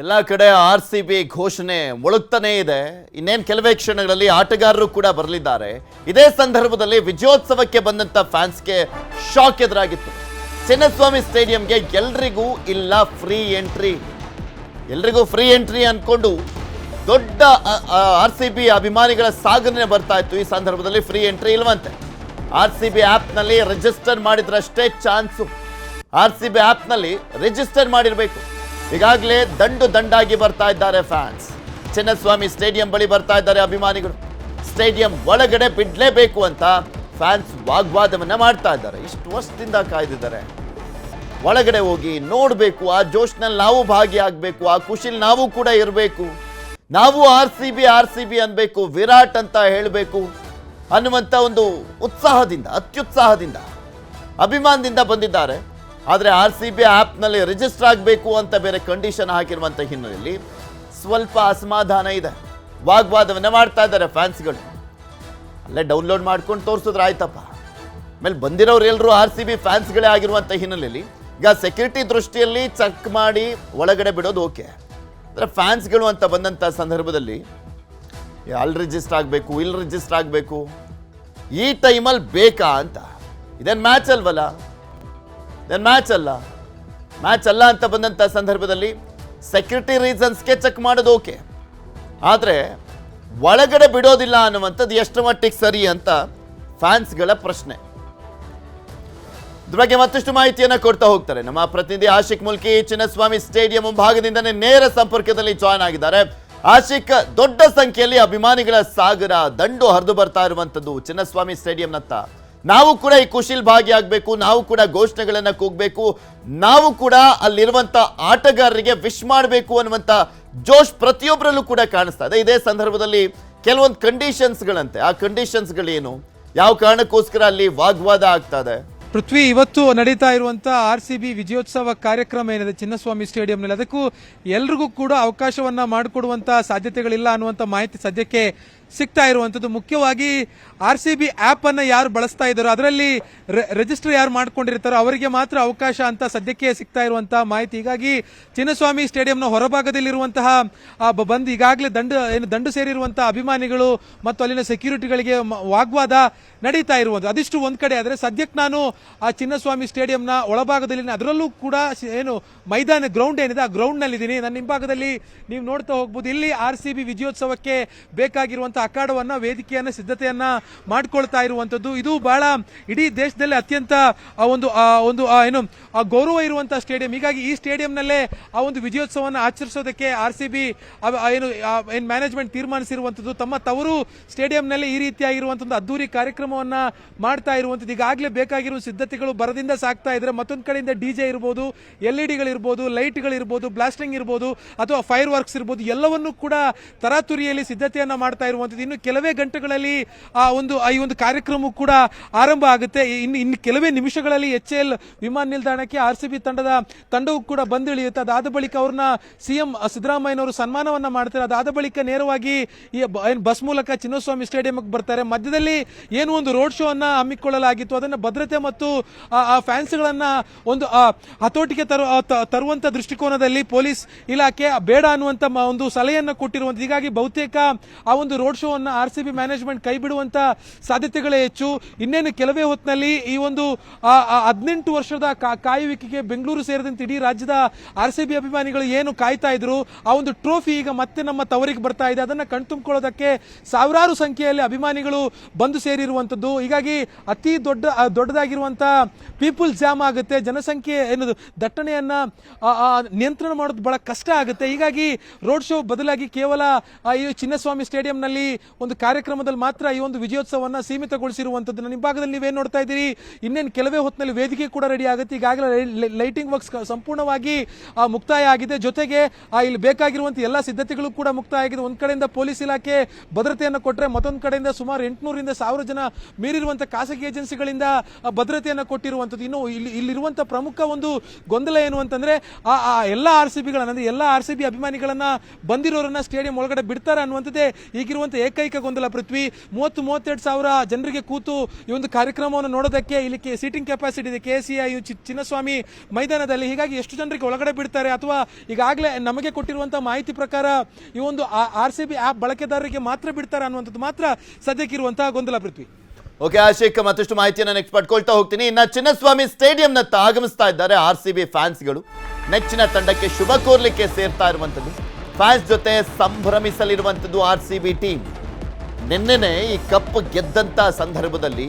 ಎಲ್ಲ ಕಡೆ R C B ಘೋಷಣೆ ಮೊಳಗ್ತಾನೇ ಇದೆ. ಇನ್ನೇನು ಕೆಲವೇ ಕ್ಷಣಗಳಲ್ಲಿ ಆಟಗಾರರು ಕೂಡ ಬರಲಿದ್ದಾರೆ. ಇದೇ ಸಂದರ್ಭದಲ್ಲಿ ವಿಜಯೋತ್ಸವಕ್ಕೆ ಬಂದಂತ ಫ್ಯಾನ್ಸ್ಗೆ ಶಾಕ್ ಎದುರಾಗಿತ್ತು. ಚಿನ್ನಸ್ವಾಮಿ ಸ್ಟೇಡಿಯಂಗೆ ಎಲ್ರಿಗೂ ಇಲ್ಲ ಫ್ರೀ ಎಂಟ್ರಿ. ಎಲ್ರಿಗೂ ಫ್ರೀ ಎಂಟ್ರಿ ಅನ್ಕೊಂಡು ದೊಡ್ಡ ಆರ್ ಸಿ ಬಿ ಅಭಿಮಾನಿಗಳ ಸಾಗರನೆ ಬರ್ತಾ ಇತ್ತು. ಈ ಸಂದರ್ಭದಲ್ಲಿ ಫ್ರೀ ಎಂಟ್ರಿ ಇಲ್ವಂತೆ. ಆರ್ ಸಿ ಬಿ ಆ್ಯಪ್ನಲ್ಲಿ ರಿಜಿಸ್ಟರ್ ಮಾಡಿದ್ರಷ್ಟೇ ಚಾನ್ಸು. ಆರ್ ಸಿ ಬಿ ಆ್ಯಪ್ನಲ್ಲಿ ರಿಜಿಸ್ಟರ್ ಮಾಡಿರಬೇಕು. ಈಗಾಗಲೇ ದಂಡು ದಂಡಾಗಿ ಬರ್ತಾ ಇದ್ದಾರೆ ಫ್ಯಾನ್ಸ್ ಚಿನ್ನಸ್ವಾಮಿ ಸ್ಟೇಡಿಯಂ ಬಳಿ ಬರ್ತಾ ಇದ್ದಾರೆ ಅಭಿಮಾನಿಗಳು. ಸ್ಟೇಡಿಯಂ ಒಳಗಡೆ ಬಿಡಲೇಬೇಕು ಅಂತ ಫ್ಯಾನ್ಸ್ ವಾಗ್ವಾದವನ್ನ ಮಾಡ್ತಾ ಇದ್ದಾರೆ. ಇಷ್ಟು ವರ್ಷದಿಂದ ಕಾಯ್ದಿದ್ದಾರೆ. ಒಳಗಡೆ ಹೋಗಿ ನೋಡಬೇಕು, ಆ ಜೋಶ್ನಲ್ಲಿ ನಾವು ಭಾಗಿಯಾಗಬೇಕು, ಆ ಖುಷಿಲಿ ನಾವು ಕೂಡ ಇರಬೇಕು. ನಾವು R C B R C B ಅನ್ಬೇಕು, ವಿರಾಟ್ ಅಂತ ಹೇಳಬೇಕು. ಅನ್ನುವಂಥ ಒಂದು ಉತ್ಸಾಹದಿಂದ, ಅತ್ಯುತ್ಸಾಹದಿಂದ, ಅಭಿಮಾನದಿಂದ ಬಂದಿದ್ದಾರೆ. ಆದರೆ ಆರ್ ಸಿ ಬಿ ಆ್ಯಪ್ನಲ್ಲಿ ರಿಜಿಸ್ಟರ್ ಆಗಬೇಕು ಅಂತ ಬೇರೆ ಕಂಡೀಷನ್ ಹಾಕಿರುವಂಥ ಹಿನ್ನೆಲೆಯಲ್ಲಿ ಸ್ವಲ್ಪ ಅಸಮಾಧಾನ ಇದೆ. ವಾಗ್ವಾದವನ್ನ ಮಾಡ್ತಾ ಇದ್ದಾರೆ ಫ್ಯಾನ್ಸ್ಗಳು ಅಲ್ಲೇ ಡೌನ್ಲೋಡ್ ಮಾಡ್ಕೊಂಡು ತೋರಿಸಿದ್ರೆ ಆಯ್ತಪ್ಪ. ಆಮೇಲೆ ಬಂದಿರೋರು ಎಲ್ಲರೂ ಆರ್ ಸಿ ಬಿ ಫ್ಯಾನ್ಸ್ಗಳೇ ಆಗಿರುವಂಥ ಹಿನ್ನೆಲೆಯಲ್ಲಿ ಈಗ ಸೆಕ್ಯೂರಿಟಿ ದೃಷ್ಟಿಯಲ್ಲಿ ಚೆಕ್ ಮಾಡಿ ಒಳಗಡೆ ಬಿಡೋದು ಓಕೆ ಅಂದರೆ ಫ್ಯಾನ್ಸ್ಗಳು ಅಂತ ಬಂದಂಥ ಸಂದರ್ಭದಲ್ಲಿ ಅಲ್ಲಿ ರಿಜಿಸ್ಟರ್ ಆಗಬೇಕು, ಇಲ್ಲಿ ರಿಜಿಸ್ಟರ್ ಆಗಬೇಕು, ಈ ಟೈಮಲ್ಲಿ ಬೇಕಾ ಅಂತ. ಇದೇನು ಮ್ಯಾಚ್ ಅಲ್ವಲ್ಲ? ಇದೇನು ಮ್ಯಾಚ್ ಅಲ್ಲ. ಮ್ಯಾಚ್ ಅಲ್ಲ ಅಂತ ಬಂದಂಥ ಸಂದರ್ಭದಲ್ಲಿ ಸೆಕ್ಯೂರಿಟಿ ರೀಸನ್ಸ್ಗೆ ಚೆಕ್ ಮಾಡೋದು ಓಕೆ ಆದರೆ ಒಳಗಡೆ ಬಿಡೋದಿಲ್ಲ ಅನ್ನುವಂಥದ್ದು ಎಷ್ಟು ಮಟ್ಟಿಗೆ ಸರಿ ಅಂತ ಫ್ಯಾನ್ಸ್ಗಳ ಪ್ರಶ್ನೆ. ಇದ್ರ ಬಗ್ಗೆ ಮತ್ತಷ್ಟು ಮಾಹಿತಿಯನ್ನ ಕೊಡ್ತಾ ಹೋಗ್ತಾರೆ. ನಮ್ಮ ಪ್ರತಿನಿಧಿ ಆಶಿಕ್ ಮುಲ್ಕಿ, ಚಿನ್ನಸ್ವಾಮಿ ಸ್ಟೇಡಿಯಂ ಮುಂಭಾಗದಿಂದನೇ ನೇರ ಸಂಪರ್ಕದಲ್ಲಿ ಜಾಯ್ನ್ ಆಗಿದ್ದಾರೆ. ಆಶಿಕ್, ದೊಡ್ಡ ಸಂಖ್ಯೆಯಲ್ಲಿ ಅಭಿಮಾನಿಗಳ ಸಾಗರ ದಂಡು ಹರಿದು ಬರ್ತಾ ಇರುವಂಥದ್ದು ಚಿನ್ನಸ್ವಾಮಿ ಸ್ಟೇಡಿಯಂನತ್ತ. ನಾವು ಕೂಡ ಈ ಖುಷಿಲಿ ಭಾಗಿಯಾಗಬೇಕು, ನಾವು ಕೂಡ ಘೋಷಣೆಗಳನ್ನು ಕೂಗಬೇಕು, ನಾವು ಕೂಡ ಅಲ್ಲಿರುವಂಥ ಆಟಗಾರರಿಗೆ ವಿಶ್ ಮಾಡಬೇಕು ಅನ್ನುವಂತ ಜೋಶ್ ಪ್ರತಿಯೊಬ್ಬರಲ್ಲೂ ಕೂಡ ಕಾಣಿಸ್ತಾ ಇದೆ. ಇದೇ ಸಂದರ್ಭದಲ್ಲಿ ಕೆಲವೊಂದು ಕಂಡೀಷನ್ಸ್ಗಳಂತೆ ಆ ಕಂಡೀಷನ್ಸ್ಗಳೇನು ಯಾವ ಕಾರಣಕ್ಕೋಸ್ಕರ ಅಲ್ಲಿ ವಾಗ್ವಾದ ಆಗ್ತಾ ಇದೆ? ಪೃಥ್ವಿ, ಇವತ್ತು ನಡೀತಾ ಇರುವಂತ ಆರ್ ಸಿ ಬಿ ವಿಜಯೋತ್ಸವ ಕಾರ್ಯಕ್ರಮ ಏನಿದೆ ಚಿನ್ನಸ್ವಾಮಿ ಸ್ಟೇಡಿಯಂನಲ್ಲಿ, ಅದಕ್ಕೂ ಎಲ್ರಿಗೂ ಕೂಡ ಅವಕಾಶವನ್ನ ಮಾಡಿಕೊಡುವಂತಹ ಸಾಧ್ಯತೆಗಳಿಲ್ಲ ಅನ್ನುವಂತ ಮಾಹಿತಿ ಸದ್ಯಕ್ಕೆ ಸಿಗ್ತಾ ಇರುವಂಥದ್ದು. ಮುಖ್ಯವಾಗಿ ಆರ್ ಸಿ ಬಿ ಆ್ಯಪನ್ನು ಯಾರು ಬಳಸ್ತಾ ಇದ್ದಾರೋ, ಅದರಲ್ಲಿ ರಿಜಿಸ್ಟರ್ ಯಾರು ಮಾಡ್ಕೊಂಡಿರ್ತಾರೋ ಅವರಿಗೆ ಮಾತ್ರ ಅವಕಾಶ ಅಂತ ಸದ್ಯಕ್ಕೆ ಸಿಗ್ತಾ ಇರುವಂತಹ ಮಾಹಿತಿ. ಹೀಗಾಗಿ ಚಿನ್ನಸ್ವಾಮಿ ಸ್ಟೇಡಿಯಂನ ಹೊರಭಾಗದಲ್ಲಿರುವಂತಹ ಬಂದು ಈಗಾಗಲೇ ದಂಡು, ಏನು ದಂಡು ಸೇರಿರುವಂತಹ ಅಭಿಮಾನಿಗಳು ಮತ್ತು ಅಲ್ಲಿನ ಸೆಕ್ಯೂರಿಟಿಗಳಿಗೆ ವಾಗ್ವಾದ ನಡೀತಾ ಇರುವುದು ಅದಿಷ್ಟು ಒಂದು ಕಡೆ. ಆದರೆ ಸದ್ಯಕ್ಕೆ ನಾನು ಆ ಚಿನ್ನಸ್ವಾಮಿ ಸ್ಟೇಡಿಯಂನ ಒಳಭಾಗದಲ್ಲಿ ಅದರಲ್ಲೂ ಕೂಡ ಏನು ಮೈದಾನ ಗ್ರೌಂಡ್ ಏನಿದೆ, ಆ ಗ್ರೌಂಡ್ನಲ್ಲಿದ್ದೀನಿ ನನ್ನ ಹಿಂಭಾಗದಲ್ಲಿ ನೀವು ನೋಡ್ತಾ ಹೋಗ್ಬೋದು. ಇಲ್ಲಿ ಆರ್ ಸಿ ಬಿ ವಿಜಯೋತ್ಸವಕ್ಕೆ ಬೇಕಾಗಿರುವಂತಹ ಅಖಾಡವನ್ನ, ವೇದಿಕೆಯನ್ನ, ಸಿದ್ಧತೆಯನ್ನ ಮಾಡ್ಕೊಳ್ತಾ ಇರುವಂತದ್ದು. ಇದು ಬಹಳ ಇಡೀ ದೇಶದಲ್ಲಿ ಅತ್ಯಂತ ಒಂದು ಒಂದು ಏನು ಗೌರವ ಇರುವಂತಹ ಸ್ಟೇಡಿಯಂ. ಹೀಗಾಗಿ ಈ ಸ್ಟೇಡಿಯಂನಲ್ಲೇ ಆ ಒಂದು ವಿಜಯೋತ್ಸವವನ್ನು ಆಚರಿಸೋದಕ್ಕೆ ಆರ್ ಸಿ ಬಿ ಏನು ಏನ್ ಮ್ಯಾನೇಜ್ಮೆಂಟ್ ತೀರ್ಮಾನಿಸಿರುವಂಥದ್ದು ತಮ್ಮ ತವರು ಸ್ಟೇಡಿಯಂನಲ್ಲಿ ಈ ರೀತಿಯಾಗಿರುವಂತಹ ಒಂದು ಅದ್ದೂರಿ ಕಾರ್ಯಕ್ರಮವನ್ನ ಮಾಡ್ತಾ ಇರುವಂತದ್ದು. ಈಗಾಗಲೇ ಬೇಕಾಗಿರುವ ಸಿದ್ಧತೆಗಳು ಬರದಿಂದ ಸಾಕ್ತಾ ಇದ್ರೆ ಮತ್ತೊಂದು ಕಡೆಯಿಂದ ಡಿಜೆ ಇರ್ಬೋದು, ಎಲ್ ಇ ಡಿಗಳಿರ್ಬೋದು, ಲೈಟ್ಗಳಿರ್ಬೋದು, ಬ್ಲಾಸ್ಟಿಂಗ್ ಇರ್ಬೋದು, ಅಥವಾ ಫೈರ್ ವರ್ಕ್ಸ್ ಇರ್ಬೋದು, ಎಲ್ಲವನ್ನೂ ಕೂಡ ತರಾತುರಿಯಲ್ಲಿ ಸಿದ್ಧತೆಯನ್ನ ಮಾಡ್ತಾ ಇನ್ನು ಕೆಲವೇ ಗಂಟೆಗಳಲ್ಲಿ ಆ ಒಂದು, ಈ ಒಂದು ಕಾರ್ಯಕ್ರಮ ಕೂಡ ಆರಂಭ ಆಗುತ್ತೆ. ಇನ್ನು ಇನ್ನು ಕೆಲವೇ ನಿಮಿಷಗಳಲ್ಲಿ ಎಚ್ ಎಲ್ ವಿಮಾನ ನಿಲ್ದಾಣಕ್ಕೆ ಆರ್ ಸಿ ಬಿ ತಂಡದ ತಂಡವು ಕೂಡ ಬಂದಿಳಿಯುತ್ತೆ ಅದಾದ ಬಳಿಕ ಅವ್ರನ್ನ ಸಿಎಂ ಸಿದ್ದರಾಮಯ್ಯನವರು ಸನ್ಮಾನವನ್ನ ಮಾಡ್ತಾರೆ. ಅದಾದ ಬಳಿಕ ನೇರವಾಗಿ ಈ ಬಸ್ ಮೂಲಕ ಚಿನ್ನಸ್ವಾಮಿ ಸ್ಟೇಡಿಯಂಗೆ ಬರ್ತಾರೆ. ಮಧ್ಯದಲ್ಲಿ ಏನು ಒಂದು ರೋಡ್ ಶೋ ಅನ್ನ ಹಮ್ಮಿಕೊಳ್ಳಲಾಗಿತ್ತು. ಅದನ್ನ ಭದ್ರತೆ ಮತ್ತು ಆ- ಫ್ಯಾನ್ಸ್ ಗಳನ್ನ ಒಂದು ಹತೋಟಿಗೆ ತರುವಂತ ದೃಷ್ಟಿಕೋನದಲ್ಲಿ ಪೊಲೀಸ್ ಇಲಾಖೆ ಬೇಡ ಅನ್ನುವಂತ ಒಂದು ಸಲಹೆಯನ್ನು ಕೊಟ್ಟಿರುವಂತ ಹೀಗಾಗಿ ಬಹುತೇಕ ಆ ಒಂದು ರೋಡ್ ಅನ್ನ ಆರ್ ಸಿ ಬಿ ಮ್ಯಾನೇಜ್ಮೆಂಟ್ ಕೈ ಬಿಡುವಂತ ಸಾಧ್ಯತೆಗಳೇ ಹೆಚ್ಚು. ಇನ್ನೇನು ಕೆಲವೇ ಹೊತ್ತಿನಲ್ಲಿ ಈ ಒಂದು ಹದಿನೆಂಟು ವರ್ಷದ ಕಾಯುವಿಕೆಗೆ ಬೆಂಗಳೂರು ಸೇರಿದಂತೆ ಇಡೀ ರಾಜ್ಯದ ಆರ್ ಸಿ ಬಿ ಅಭಿಮಾನಿಗಳು ಏನು ಕಾಯ್ತಾ ಇದ್ರು, ಆ ಒಂದು ಟ್ರೋಫಿ ಈಗ ಮತ್ತೆ ನಮ್ಮ ತವರಿಗೆ ಬರ್ತಾ ಇದೆ. ಅದನ್ನ ಕಣ್ತುಂಬಿಕೊಳ್ಳೋದಕ್ಕೆ ಸಾವಿರಾರು ಸಂಖ್ಯೆಯಲ್ಲಿ ಅಭಿಮಾನಿಗಳು ಬಂದು ಸೇರಿರುವಂತದ್ದು. ಹೀಗಾಗಿ ಅತಿ ದೊಡ್ಡ ದೊಡ್ಡದಾಗಿರುವಂತಹ ದೊಡ್ಡದಾಗಿರುವಂತ ಪೀಪಲ್ ಜಾಮ್ ಆಗುತ್ತೆ. ಜನಸಂಖ್ಯೆ ಏನದು ದಟ್ಟಣೆಯನ್ನ ನಿಯಂತ್ರಣ ಮಾಡೋದು ಬಹಳ ಕಷ್ಟ ಆಗುತ್ತೆ. ಹೀಗಾಗಿ ರೋಡ್ ಶೋ ಬದಲಾಗಿ ಕೇವಲ ಈ ಚಿನ್ನಸ್ವಾಮಿ ಸ್ಟೇಡಿಯಂನಲ್ಲಿ ಒಂದು ಕಾರ್ಯಕ್ರಮದಲ್ಲಿ ಮಾತ್ರ ಈ ಒಂದು ವಿಜಯೋತ್ಸವವನ್ನು ಸೀಮಿತಗೊಳಿಸಿರುವಂತದ್ದು ನನ್ನ ಭಾಗದಲ್ಲಿ ನೀವೇನು ನೋಡ್ತಾ ಇದ್ದೀರಿ? ಇನ್ನೇನು ಕೆಲವೇ ಹೊತ್ತಿನಲ್ಲಿ ವೇದಿಕೆ ಕೂಡ ರೆಡಿ ಆಗುತ್ತೆ. ಈಗಾಗಲೇ ಲೈಟಿಂಗ್ ವರ್ಕ್ಸ್ ಸಂಪೂರ್ಣವಾಗಿ ಮುಕ್ತಾಯ ಆಗಿದೆ. ಜೊತೆಗೆ ಇಲ್ಲಿ ಬೇಕಾಗಿರುವಂಥ ಎಲ್ಲ ಸಿದ್ಧತೆಗಳು ಕೂಡ ಮುಕ್ತಾಯ ಆಗಿದೆ. ಒಂದು ಕಡೆಯಿಂದ ಪೊಲೀಸ್ ಇಲಾಖೆ ಭದ್ರತೆಯನ್ನು ಕೊಟ್ಟರೆ ಮತ್ತೊಂದು ಕಡೆಯಿಂದ ಸುಮಾರು ಎಂಟುನೂರಿಂದ ಸಾವಿರ ಜನ ಮೀರಿರುವಂಥ ಖಾಸಗಿ ಏಜೆನ್ಸಿಗಳಿಂದ ಭದ್ರತೆಯನ್ನು ಕೊಟ್ಟಿರುವಂತದ್ದು. ಇನ್ನು ಇಲ್ಲಿ ಇಲ್ಲಿರುವಂಥ ಪ್ರಮುಖ ಒಂದು ಗೊಂದಲ ಏನು ಅಂತಂದ್ರೆ, ಆ ಎಲ್ಲ ಆರ್ ಸಿ ಬಿಗಳನ್ನು ಅಂದರೆ ಎಲ್ಲ ಆರ್ ಸಿ ಬಿ ಅಭಿಮಾನಿಗಳನ್ನು ಬಂದಿರೋರನ್ನ ಸ್ಟೇಡಿಯಂ ಒಳಗಡೆ ಬಿಡ್ತಾರೆ ಅನ್ನುವಂಥದ್ದೇ ಈಗಿರುವಂತ ಏಕೈಕ ಗೊಂದಲ ಪೃಥ್ವಿ. ಮೂವತ್ತು, ಮೂವತ್ತೆರಡು ಸಾವಿರ ಜನರಿಗೆ ಕೂತು ಈ ಒಂದು ಕಾರ್ಯಕ್ರಮವನ್ನು ನೋಡೋದಕ್ಕೆ ಇಲ್ಲಿ ಸೀಟಿಂಗ್ ಕೆಪಾಸಿಟಿ ಇದೆ. ಕೆ ಸಿ ಐ ಚಿನ್ನಸ್ವಾಮಿ ಮೈದಾನದಲ್ಲಿ. ಹೀಗಾಗಿ ಎಷ್ಟು ಜನರಿಗೆ ಒಳಗಡೆ ಬಿಡ್ತಾರೆ? ಅಥವಾ ಈಗಾಗಲೇ ನಮಗೆ ಕೊಟ್ಟಿರುವಂತಹ ಮಾಹಿತಿ ಪ್ರಕಾರ ಈ ಒಂದು ಆರ್ ಸಿ ಬಿ ಆಪ್ ಬಳಕೆದಾರರಿಗೆ ಮಾತ್ರ ಬಿಡ್ತಾರೆ ಅನ್ನುವಂಥದ್ದು ಮಾತ್ರ ಸದ್ಯಕ್ಕಿರುವಂತಹ ಗೊಂದಲ ಪೃಥ್ವಿ. ಓಕೆ, ಆಶಿಕ್, ಮತ್ತಷ್ಟು ಮಾಹಿತಿಯನ್ನು ನೆಕ್ಸ್ಟ್ ಪಡ್ಕೊಳ್ತಾ ಹೋಗ್ತೀನಿ. ಇನ್ನ ಚಿನ್ನಸ್ವಾಮಿ ಸ್ಟೇಡಿಯಂನತ್ತ ಆಗಮಿಸ್ತಾ ಇದ್ದಾರೆ ಆರ್ ಸಿ ಬಿ ಫ್ಯಾನ್ಸ್ಗಳು ನೆಚ್ಚಿನ ತಂಡಕ್ಕೆ ಶುಭ ಕೋರ್ಲಿಕ್ಕೆ ಸೇರ್ತಾ ಇರುವಂಥದ್ದು. ಫ್ಯಾನ್ಸ್ ಜೊತೆ ಸಂಭ್ರಮಿಸಲಿರುವಂಥದ್ದು ಆರ್ ಸಿ ಬಿ ಟೀಮ್. ನಿನ್ನೆನೆ ಈ ಕಪ್ ಗೆದ್ದಂತ ಸಂದರ್ಭದಲ್ಲಿ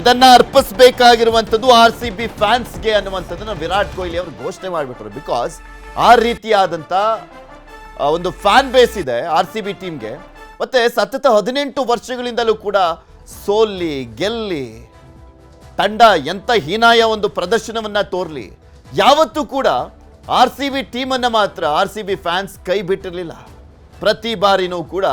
ಇದನ್ನ ಅರ್ಪಿಸಬೇಕಾಗಿರುವಂಥದ್ದು ಆರ್ ಸಿ ಬಿ ಫ್ಯಾನ್ಸ್ಗೆ ಅನ್ನುವಂಥದ್ದನ್ನು ವಿರಾಟ್ ಕೊಹ್ಲಿ ಅವರು ಘೋಷಣೆ ಮಾಡಿಬಿಟ್ರು. ಬಿಕಾಸ್ ಆ ರೀತಿಯಾದಂಥ ಒಂದು ಫ್ಯಾನ್ ಬೇಸ್ ಇದೆ ಆರ್ ಸಿ ಬಿ ಟೀಮ್ಗೆ. ಮತ್ತೆ ಸತತ ಹದಿನೆಂಟು ವರ್ಷಗಳಿಂದಲೂ ಕೂಡ ಸೋಲ್ಲಿ ಗೆಲ್ಲಿ, ತಂಡ ಎಂಥ ಹೀನಾಯ ಒಂದು ಪ್ರದರ್ಶನವನ್ನ ತೋರ್ಲಿ, ಯಾವತ್ತೂ ಕೂಡ ಆರ್ ಸಿ ಬಿ ಟೀಮನ್ನು ಮಾತ್ರ ಆರ್ ಸಿ ಬಿ ಫ್ಯಾನ್ಸ್ ಕೈ ಬಿಟ್ಟಿರಲಿಲ್ಲ. ಪ್ರತಿ ಬಾರಿನೂ ಕೂಡ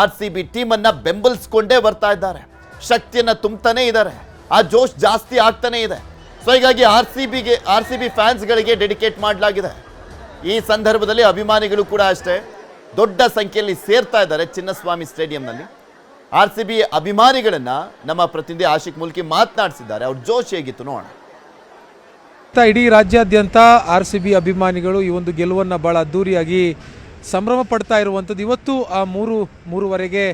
ಆರ್ ಸಿ ಬಿ ಟೀಮನ್ನು ಬೆಂಬಲಿಸ್ಕೊಂಡೇ ಬರ್ತಾ ಇದ್ದಾರೆ. ಶಕ್ತಿಯನ್ನು ತುಂಬ್ತಾನೇ ಇದ್ದಾರೆ. ಆ ಜೋಶ್ ಜಾಸ್ತಿ ಆಗ್ತಾನೇ ಇದೆ. ಸೊ ಹೀಗಾಗಿ ಆರ್ ಸಿ ಬಿಗೆ, ಆರ್ ಸಿ ಬಿ ಫ್ಯಾನ್ಸ್ಗಳಿಗೆ ಡೆಡಿಕೇಟ್ ಮಾಡಲಾಗಿದೆ. ಈ ಸಂದರ್ಭದಲ್ಲಿ ಅಭಿಮಾನಿಗಳು ಕೂಡ ಅಷ್ಟೇ ದೊಡ್ಡ ಸಂಖ್ಯೆಯಲ್ಲಿ ಸೇರ್ತಾ ಇದ್ದಾರೆ ಚಿನ್ನಸ್ವಾಮಿ ಸ್ಟೇಡಿಯಂನಲ್ಲಿ. ಆರ್ ಸಿ ಬಿ ಅಭಿಮಾನಿಗಳನ್ನು ನಮ್ಮ ಪ್ರತಿನಿಧಿ ಆಶಿಕ್ ಮುಲ್ಕಿ ಮಾತನಾಡಿಸಿದ್ದಾರೆ. ಅವ್ರ ಜೋಶ್ ಹೇಗಿತ್ತು ನೋಡೋಣ. ತ ಇಡೀ ರಾಜ್ಯಾದ್ಯಂತ ಆರ್ ಸಿ ಬಿ ಅಭಿಮಾನಿಗಳು ಈ ಒಂದು ಗೆಲುವನ್ನು ಭಾಳ ಅದ್ದೂರಿಯಾಗಿ ಸಂಭ್ರಮ ಪಡ್ತಾ ಇರುವಂಥದ್ದು. ಇವತ್ತು ಆ ಮೂರು, ಮೂರುವರೆಗೆ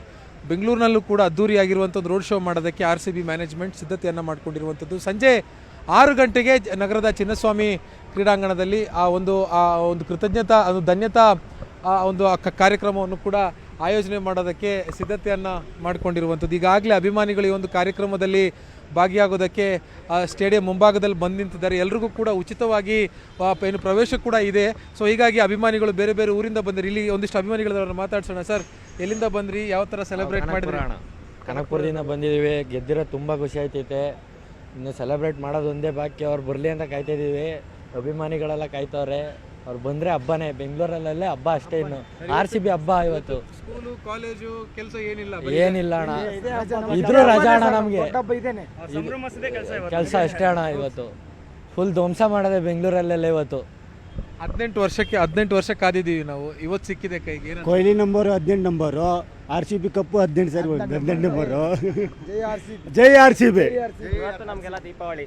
ಬೆಂಗಳೂರಿನಲ್ಲೂ ಕೂಡ ಅದ್ದೂರಿಯಾಗಿರುವಂಥದ್ದು ರೋಡ್ ಶೋ ಮಾಡೋದಕ್ಕೆ ಆರ್ ಸಿ ಬಿ ಮ್ಯಾನೇಜ್ಮೆಂಟ್ ಸಿದ್ಧತೆಯನ್ನು ಮಾಡಿಕೊಂಡಿರುವಂಥದ್ದು. ಸಂಜೆ ಆರು ಗಂಟೆಗೆ ನಗರದ ಚಿನ್ನಸ್ವಾಮಿ ಕ್ರೀಡಾಂಗಣದಲ್ಲಿ ಆ ಒಂದು ಆ ಒಂದು ಕೃತಜ್ಞತಾ, ಅದು ಧನ್ಯತಾ, ಆ ಒಂದು ಕಾರ್ಯಕ್ರಮವನ್ನು ಕೂಡ ಆಯೋಜನೆ ಮಾಡೋದಕ್ಕೆ ಸಿದ್ಧತೆಯನ್ನು ಮಾಡಿಕೊಂಡಿರುವಂಥದ್ದು. ಈಗಾಗಲೇ ಅಭಿಮಾನಿಗಳು ಈ ಒಂದು ಕಾರ್ಯಕ್ರಮದಲ್ಲಿ ಭಾಗಿಯಾಗೋದಕ್ಕೆ ಸ್ಟೇಡಿಯಂ ಮುಂಭಾಗದಲ್ಲಿ ಬಂದು ನಿಂತಿದ್ದಾರೆ. ಎಲ್ರಿಗೂ ಕೂಡ ಉಚಿತವಾಗಿ ಏನು ಪ್ರವೇಶ ಕೂಡ ಇದೆ. ಸೊ ಹೀಗಾಗಿ ಅಭಿಮಾನಿಗಳು ಬೇರೆ ಬೇರೆ ಊರಿಂದ ಬಂದಿರಿ. ಇಲ್ಲಿ ಒಂದಿಷ್ಟು ಅಭಿಮಾನಿಗಳನ್ನ ಮಾತಾಡ್ಸೋಣ. ಸರ್, ಎಲ್ಲಿಂದ ಬಂದ್ರಿ? ಯಾವ ಥರ ಸೆಲೆಬ್ರೇಟ್ ಮಾಡಿದ್ರಿ? ಕನಕಪುರದಿಂದ ಬಂದಿದ್ದೀವಿ. ಗೆದ್ದಿರೋ ತುಂಬ ಖುಷಿ ಆಯ್ತೈತೆ. ಇನ್ನು ಸೆಲೆಬ್ರೇಟ್ ಮಾಡೋದು ಒಂದೇ ಬಾಕಿ ಅವ್ರು ಬರಲಿ ಅಂತ ಕಾಯ್ತಾ ಇದ್ದೀವಿ. ಅಭಿಮಾನಿಗಳೆಲ್ಲ ಕಾಯ್ತವ್ರೆ. ಅವ್ರು ಬಂದರೆ ಹಬ್ಬನೇ ಬೆಂಗಳೂರಲ್ಲೇ ಹಬ್ಬ ಅಷ್ಟೇ ಇನ್ನು. ಆರ್ ಸಿ ಬಿ ಹಬ್ಬ ಇವತ್ತು. ಸ್ಕೂಲು ಕಾಲೇಜು ಕೆಲಸ ಏನಿಲ್ಲ ಏನಿಲ್ಲ ಅಣ್ಣ. ಇದ್ರೂ ರಜಾ ಅಣ್ಣ ನಮಗೆ. ಕೆಲಸ ಅಷ್ಟೇ ಅಣ್ಣ ಇವತ್ತು. ಫುಲ್ ಧ್ವಂಸ ಮಾಡೋದೆ ಬೆಂಗಳೂರಲ್ಲೆಲ್ಲ ಇವತ್ತು. ಹದಿನೆಂಟು ವರ್ಷಕ್ಕೆ ಹದಿನೆಂಟು ವರ್ಷ ಕಾದಿದ್ದೀವಿ ನಾವು. ಇವತ್ತು ಸಿಕ್ಕಿದೆ ಕೈಗೆ. ಏನು ಕೊಹ್ಲಿ ನಂಬರು ಹದಿನೆಂಟು number R C B cup ಹದಿನೆಂಟು ಸರಿ ಹದಿನೆಂಟು ನಂಬರು ಜೈ ಆರ್ ಸಿ ಬಿ ಇವತ್ತು ನಮಗೆಲ್ಲ ದೀಪಾವಳಿ.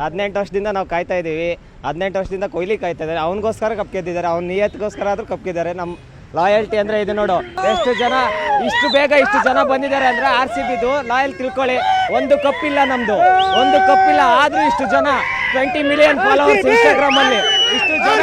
ಹದಿನೆಂಟು ವರ್ಷದಿಂದ ನಾವು ಕಾಯ್ತಾ ಇದ್ದೀವಿ. ಹದಿನೆಂಟು ವರ್ಷದಿಂದ ಕೊಹ್ಲಿ ಕಾಯ್ತಾ ಇದ್ದಾರೆ. ಅವನಿಗೋಸ್ಕರ ಕಪ್ ಗೆದ್ದಿದ್ದಾರೆ. ಅವ್ನ ನಿಯತ್ಗೋಸ್ಕರ ಆದ್ರೂ ಕಪ್ ಗೆದ್ದಾರೆ ನಮ್ಮ ಲಾಯಲ್ಟಿ ಅಂದ್ರೆ ಇದು ನೋಡು. ಎಷ್ಟು ಜನ ಇಷ್ಟು ಬೇಗ ಇಷ್ಟು ಜನ ಬಂದಿದ್ದಾರೆ ಅಂದ್ರೆ ಆರ್ ಸಿ ಬಿದು ಲಾಯಲ್ ತಿಳ್ಕೊಳ್ಳಿ. ಒಂದು ಕಪ್ ಇಲ್ಲ ನಮ್ದು. ಒಂದು ಕಪ್ ಇಲ್ಲ. ಆದ್ರೂ ಇಷ್ಟು ಜನ ಟ್ವೆಂಟಿ ಮಿಲಿಯನ್ ಫಾಲೋವರ್ಸ್ ಇನ್ಸ್ಟಾಗ್ರಾಮ್ ಅಲ್ಲಿ. ಇಷ್ಟು ಜನ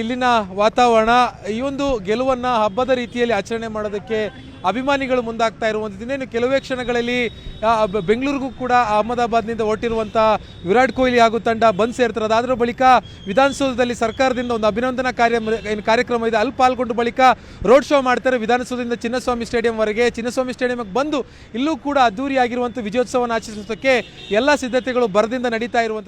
ಇಲ್ಲಿನ ವಾತಾವರಣ, ಈ ಒಂದು ಗೆಲುವನ್ನ ಹಬ್ಬದ ರೀತಿಯಲ್ಲಿ ಆಚರಣೆ ಮಾಡೋದಕ್ಕೆ ಅಭಿಮಾನಿಗಳು ಮುಂದಾಗ್ತಾ ಇರುವಂಥದ್ದು. ಇನ್ನೇನು ಕೆಲವೇ ಕ್ಷಣಗಳಲ್ಲಿ ಬೆಂಗಳೂರಿಗೂ ಕೂಡ ಅಹಮದಾಬಾದ್ನಿಂದ ಹೊರಟಿರುವಂಥ ವಿರಾಟ್ ಕೊಹ್ಲಿ ಹಾಗೂ ತಂಡ ಬಂದ್ ಸೇರ್ತಾರೆ ಅದಾದ್ರ ಬಳಿಕ ವಿಧಾನಸೌಧದಲ್ಲಿ ಸರ್ಕಾರದಿಂದ ಒಂದು ಅಭಿನಂದನಾ ಕಾರ್ಯ, ಏನು ಕಾರ್ಯಕ್ರಮ ಇದೆ. ಅಲ್ಲಿ ಪಾಲ್ಗೊಂಡು ಬಳಿಕ ರೋಡ್ ಶೋ ಮಾಡ್ತಾರೆ ವಿಧಾನಸೌಧದಿಂದ ಚಿನ್ನಸ್ವಾಮಿ ಸ್ಟೇಡಿಯಂವರೆಗೆ ಚಿನ್ನಸ್ವಾಮಿ ಸ್ಟೇಡಿಯಂಗೆ ಬಂದು ಇಲ್ಲೂ ಕೂಡ ಅದ್ದೂರಿಯಾಗಿರುವಂಥ ವಿಜಯೋತ್ಸವವನ್ನು ಆಚರಿಸೋದಕ್ಕೆ ಎಲ್ಲ ಸಿದ್ಧತೆಗಳು ಬರದಿಂದ ನಡೀತಾ ಇರುವಂಥ